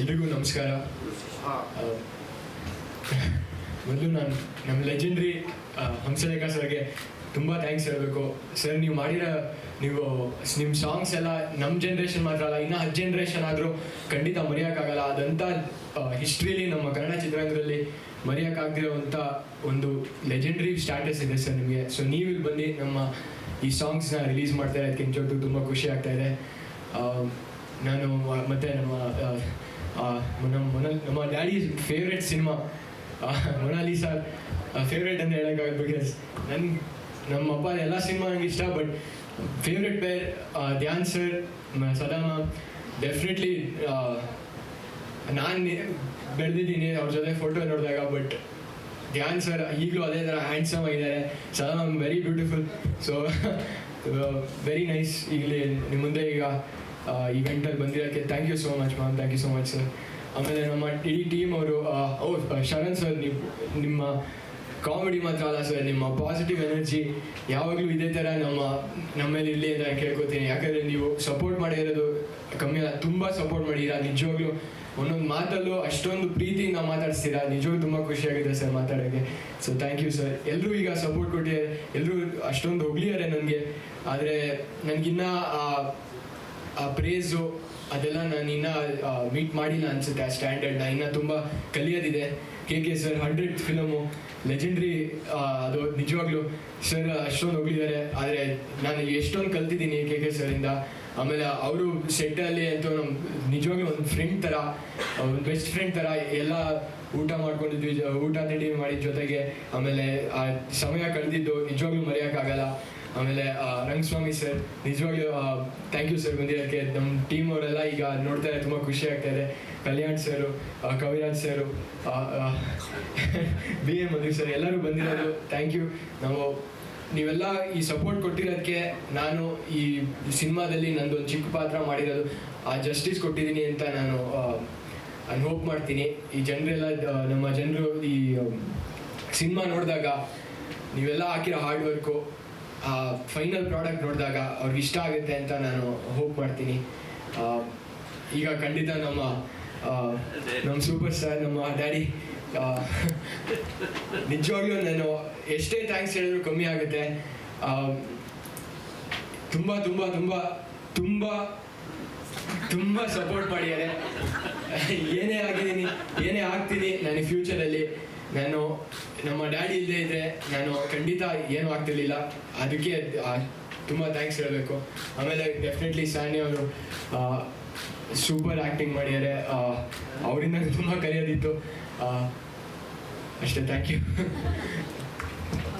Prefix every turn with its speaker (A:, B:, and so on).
A: ಎಲ್ರಿಗೂ ನಮಸ್ಕಾರ. ಮೊದಲು ನಾನು ನಮ್ಮ ಲೆಜೆಂಡ್ರಿ ಹಂಸಲೇಖ ಸರ್ಗೆ ತುಂಬ ಥ್ಯಾಂಕ್ಸ್ ಹೇಳಬೇಕು. ಸರ್ ನೀವು ಮಾಡಿರೋ ನೀವು ನಿಮ್ಮ ಸಾಂಗ್ಸ್ ಎಲ್ಲ ನಮ್ಮ ಜನ್ರೇಷನ್ ಮಾತ್ರ ಅಲ್ಲ ಇನ್ನು ಹತ್ತು ಜನ್ರೇಷನ್ ಆದರೂ ಖಂಡಿತ ಮರೆಯೋಕ್ಕಾಗಲ್ಲ. ಅದಂಥ ಹಿಸ್ಟ್ರಿಲಿ ನಮ್ಮ ಕನ್ನಡ ಚಿತ್ರರಂಗದಲ್ಲಿ ಮರೆಯೋಕ್ಕಾಗದಿರುವಂಥ ಒಂದು ಲೆಜೆಂಡ್ರಿ ಸ್ಟ್ಯಾಟಸ್ ಇದೆ ಸರ್ ನಿಮಗೆ. ಸೊ ನೀವು ಇಲ್ಲಿ ಬಂದು ನಮ್ಮ ಈ ಸಾಂಗ್ಸ್ನ ರಿಲೀಸ್ ಮಾಡ್ತಾ ಅದಕ್ಕೆ ಇಂಚೋದು ತುಂಬ ಖುಷಿ ಆಗ್ತಾ ಇದೆ. ನಾನು ಮತ್ತು ನಮ್ಮ ನಮ್ಮ ಮೊನಲ್ ನಮ್ಮ daddy favourite cinema Monalisa favourite ಅಂತ ಹೇಳೋಕ್ಕಾಗಲ್ಲ ಬಿಕಾಸ್ ನನ್ ನಮ್ಮ ಅಪ್ಪ ಎಲ್ಲ ಸಿನಿಮಾ ನಂಗೆ ಇಷ್ಟ but favourite pair Dhyan sir ಸದಾಮ definitely ನಾನು ಬೆಳೆದಿದ್ದೀನಿ ಅವ್ರ ಜೊತೆ ಫೋಟೋ ನೋಡಿದಾಗ ಬಟ್ ಧ್ಯಾನ್ ಸರ್ ಈಗಲೂ ಅದೇ ಥರ ಹ್ಯಾಂಡ್ಸಮ್ ಆಗಿದ್ದಾರೆ. Saddam very beautiful so very nice ಈಗಲೇ ನಿಮ್ಮ ಮುಂದೆ ಈಗ ಇವೆಂಟಲ್ಲಿ ಬಂದಿರೋಕ್ಕೆ thank you so much ma'am thank you so much sir ಆಮೇಲೆ ನಮ್ಮ ಇಡೀ ಟೀಮ್ ಅವರು ಓ ಶರಣ್ ಸರ್ ನೀವು ನಿಮ್ಮ ಕಾಮಿಡಿ ಮಾತ್ರ ಅಲ್ಲ ಸರ್ ನಿಮ್ಮ ಪಾಸಿಟಿವ್ ಎನರ್ಜಿ ಯಾವಾಗಲೂ ಇದೇ ಥರ ನಮ್ಮ ನಮ್ಮಲ್ಲಿ ಇರಲಿ ಅಂತ ಕೇಳ್ಕೊತೀನಿ. ಯಾಕಂದರೆ ನೀವು ಸಪೋರ್ಟ್ ಮಾಡಿರೋದು ಕಮ್ಮಿ ಅಲ್ಲ, ತುಂಬ ಸಪೋರ್ಟ್ ಮಾಡಿರ ನಿಜವಾಗ್ಲೂ ಒಂದೊಂದು ಮಾತಲ್ಲೂ ಅಷ್ಟೊಂದು ಪ್ರೀತಿಯಿಂದ ಮಾತಾಡಿಸ್ತೀರಾ. ನಿಜವಾಗ್ಲೂ ತುಂಬ ಖುಷಿಯಾಗಿದೆ ಸರ್ ಮಾತಾಡೋಕ್ಕೆ ಸೊ ಥ್ಯಾಂಕ್ ಯು ಸರ್ ಎಲ್ಲರೂ ಈಗ ಸಪೋರ್ಟ್ ಕೊಟ್ಟಿದ್ದಾರೆ. ಎಲ್ಲರೂ ಅಷ್ಟೊಂದು ಹೊಗಳಿದ್ದಾರೆ ನನಗೆ. ಆದರೆ ನನಗಿನ್ನ ಆ ಪ್ರೇಸು ಅದೆಲ್ಲ ನಾನು ಇನ್ನ ಮೀಟ್ ಮಾಡಿಲ್ಲ ಅನ್ಸುತ್ತೆ, ಆ ಸ್ಟ್ಯಾಂಡರ್ಡ್ನ ಇನ್ನ ತುಂಬ ಕಲಿಯೋದಿದೆ. K K sir hundred film legendary ಅದು ನಿಜವಾಗ್ಲೂ. ಸರ್ ಅಷ್ಟೊಂದು ಹೋಗಿದ್ದಾರೆ ಆದರೆ ನಾನು ಎಷ್ಟೊಂದು ಕಲ್ತಿದ್ದೀನಿ ಕೆ ಕೆ ಸರಿಂದ ಆಮೇಲೆ ಅವರು ಸೆಟ್ಟಲ್ಲಿ ಅಂತೂ ನಮ್ಮ ನಿಜವಾಗ್ಲೂ ಒಂದು ಫ್ರೆಂಡ್ ಥರ ಒಂದು ಬೆಸ್ಟ್ ಫ್ರೆಂಡ್ ಥರ ಎಲ್ಲ ಊಟ ಮಾಡ್ಕೊಂಡಿದ್ವಿ ಊಟ ತಿಂಡಿ ಮಾಡಿದ ಜೊತೆಗೆ. ಆಮೇಲೆ, ಆ, ಸಮಯ ಕಳೆದಿದ್ದು ನಿಜವಾಗ್ಲೂ ಮರೆಯೋಕ್ಕಾಗಲ್ಲ. ಆಮೇಲೆ ರಂಗಸ್ವಾಮಿ ಸರ್, ನಿಜವಾಗ್ಲೂ ಥ್ಯಾಂಕ್ ಯು ಸರ್ ಬಂದಿರೋಕ್ಕೆ. ನಮ್ಮ ಟೀಮ್ ಅವರೆಲ್ಲ ಈಗ ನೋಡ್ತಾ ಇದ್ದಾರೆ ತುಂಬ ಖುಷಿ ಆಗ್ತಾ ಇದೆ. Kalyan sir Kaviraj sir B A Madhu sir, ಎಲ್ಲರೂ ಬಂದಿರೋದು ಥ್ಯಾಂಕ್ ಯು ನಾವು, ನೀವೆಲ್ಲ ಈ ಸಪೋರ್ಟ್ ಕೊಟ್ಟಿರೋದಕ್ಕೆ ನಾನು ಈ ಸಿನಿಮಾದಲ್ಲಿ ನಂದೊಂದು ಚಿಕ್ಕ ಪಾತ್ರ ಮಾಡಿರೋದು. ಆ ಜಸ್ಟಿಸ್ ಕೊಟ್ಟಿದ್ದೀನಿ ಅಂತ ನಾನು ನಾನು ಹೋಪ್ ಮಾಡ್ತೀನಿ. ಈ ಜನರೆಲ್ಲ ನಮ್ಮ ಜನರು ಈ ಸಿನಿಮಾ ನೋಡಿದಾಗ ನೀವೆಲ್ಲ ಹಾಕಿರೋ ಹಾರ್ಡ್ ವರ್ಕು ಫೈನಲ್ ಪ್ರಾಡಕ್ಟ್ ನೋಡಿದಾಗ ಅವ್ರಿಗೆ ಇಷ್ಟ ಆಗುತ್ತೆ ಅಂತ ನಾನು ಹೋಪ್ ಮಾಡ್ತೀನಿ. ಈಗ ಖಂಡಿತ ನಮ್ಮ ನಮ್ಮ ಸೂಪರ್ ಸ್ಟಾರ್ ನಮ್ಮ ಡ್ಯಾಡಿ ನಿಜವಾಗ್ಲೂ ನಾನು ಎಷ್ಟೇ ಥ್ಯಾಂಕ್ಸ್ ಹೇಳಿದ್ರು ಕಮ್ಮಿ ಆಗುತ್ತೆ. ತುಂಬ ತುಂಬ ತುಂಬ ತುಂಬ ತುಂಬ ಸಪೋರ್ಟ್ ಮಾಡಿದ್ದಾರೆ. ಏನೇ ಆಗಿದ್ದೀನಿ, ಏನೇ ಆಗ್ತೀನಿ ನನಗೆ ಫ್ಯೂಚರಲ್ಲಿ ನಾನು ನಮ್ಮ ಡ್ಯಾಡಿ ಇಲ್ಲದೆ ಇದ್ದರೆ ನಾನು ಖಂಡಿತ ಏನೂ ಆಗ್ತಿರ್ಲಿಲ್ಲ. ಅದಕ್ಕೆ ತುಂಬ ಥ್ಯಾಂಕ್ಸ್ ಹೇಳಬೇಕು. ಆಮೇಲೆ ಡೆಫಿನೆಟ್ಲಿ ಸಾನಿ ಅವರು ಸೂಪರ್ ಆ್ಯಕ್ಟಿಂಗ್ ಮಾಡಿದ್ದಾರೆ. ಅವರಿಂದ ತುಂಬ ಕಲಿಯೋದಿತ್ತು. ಅಷ್ಟೇ ಥ್ಯಾಂಕ್ ಯು